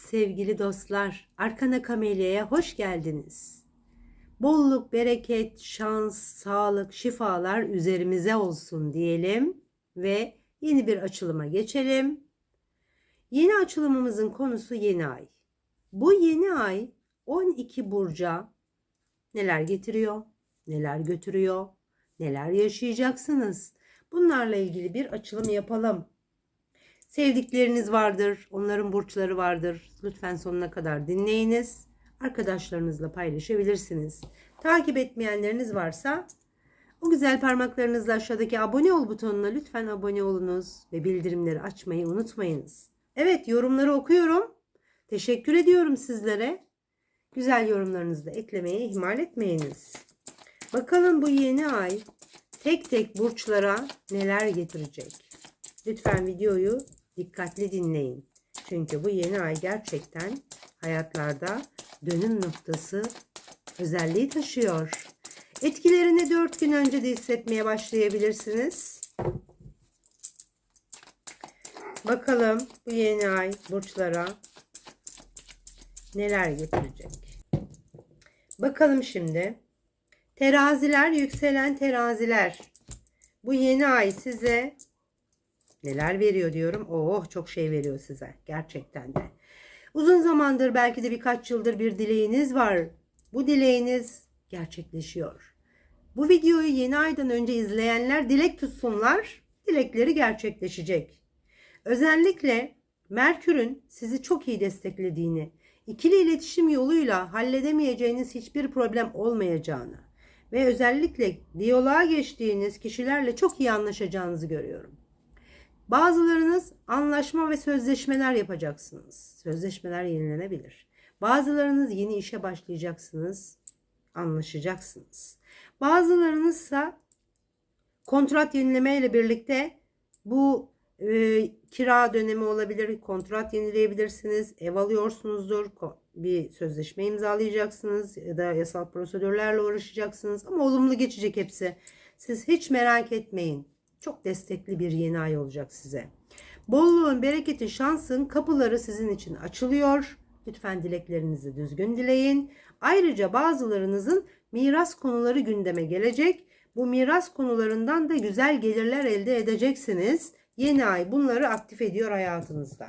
sevgili dostlar. Arkana Kamelya'ya hoş geldiniz. Bolluk, bereket, şans, sağlık, şifalar üzerimize olsun diyelim ve yeni bir açılıma geçelim. Yeni açılımımızın konusu yeni ay. Bu yeni ay 12 burca neler getiriyor, neler götürüyor, neler yaşayacaksınız. Bunlarla ilgili bir açılım yapalım. Sevdikleriniz vardır, onların burçları vardır. Lütfen sonuna kadar dinleyiniz. Arkadaşlarınızla paylaşabilirsiniz. Takip etmeyenleriniz varsa o güzel parmaklarınızla aşağıdaki abone ol butonuna lütfen abone olunuz ve bildirimleri açmayı unutmayınız. Evet yorumları okuyorum. Teşekkür ediyorum sizlere. Güzel yorumlarınızı da eklemeye ihmal etmeyiniz. Bakalım bu yeni ay tek tek burçlara neler getirecek. Lütfen videoyu dikkatli dinleyin. Çünkü bu yeni ay gerçekten hayatlarda dönüm noktası özelliği taşıyor. Etkilerini 4 gün önce de hissetmeye başlayabilirsiniz. Bakalım bu yeni ay burçlara neler getirecek. Bakalım şimdi. Teraziler, yükselen teraziler. Bu yeni ay size neler veriyor diyorum. Oh çok şey veriyor size gerçekten de. Uzun zamandır belki de birkaç yıldır bir dileğiniz var. Bu dileğiniz gerçekleşiyor. Bu videoyu yeni aydan önce izleyenler dilek tutsunlar. Dilekleri gerçekleşecek. Özellikle Merkür'ün sizi çok iyi desteklediğini, ikili iletişim yoluyla halledemeyeceğiniz hiçbir problem olmayacağını ve özellikle diyaloğa geçtiğiniz kişilerle çok iyi anlaşacağınızı görüyorum. Bazılarınız anlaşma ve sözleşmeler yapacaksınız. Sözleşmeler yenilenebilir. Bazılarınız yeni işe başlayacaksınız, anlaşacaksınız. Bazılarınızsa kontrat yenileme ile birlikte bu e, kira dönemi olabilir, kontrat yenileyebilirsiniz, ev alıyorsunuzdur, bir sözleşme imzalayacaksınız ya da yasal prosedürlerle uğraşacaksınız ama olumlu geçecek hepsi. Siz hiç merak etmeyin. Çok destekli bir yeni ay olacak size. Bolluğun, bereketin, şansın kapıları sizin için açılıyor. Lütfen dileklerinizi düzgün dileyin. Ayrıca bazılarınızın miras konuları gündeme gelecek. Bu miras konularından da güzel gelirler elde edeceksiniz. Yeni ay bunları aktif ediyor hayatınızda.